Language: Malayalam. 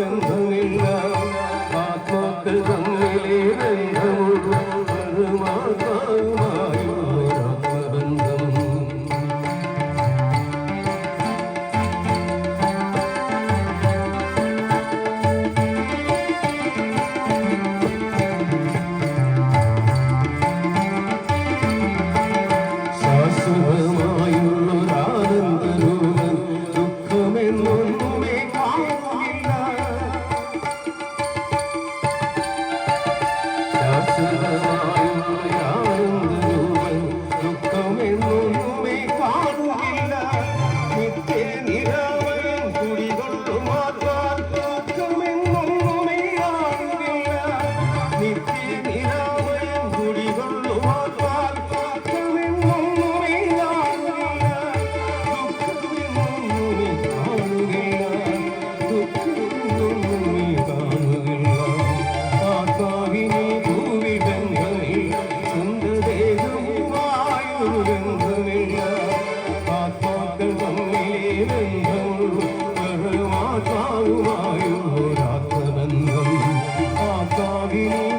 ബന്ധമില്ല. ആത്മാക്കൾ തമ്മിലെ ശാശ്വതമായുള്ളൊരാനന്ദരൂപം ദുഃഖമെന്നൊന്നുമേ കാണില്ല സുഖമായും ദുഃഖമെന്നും Okay.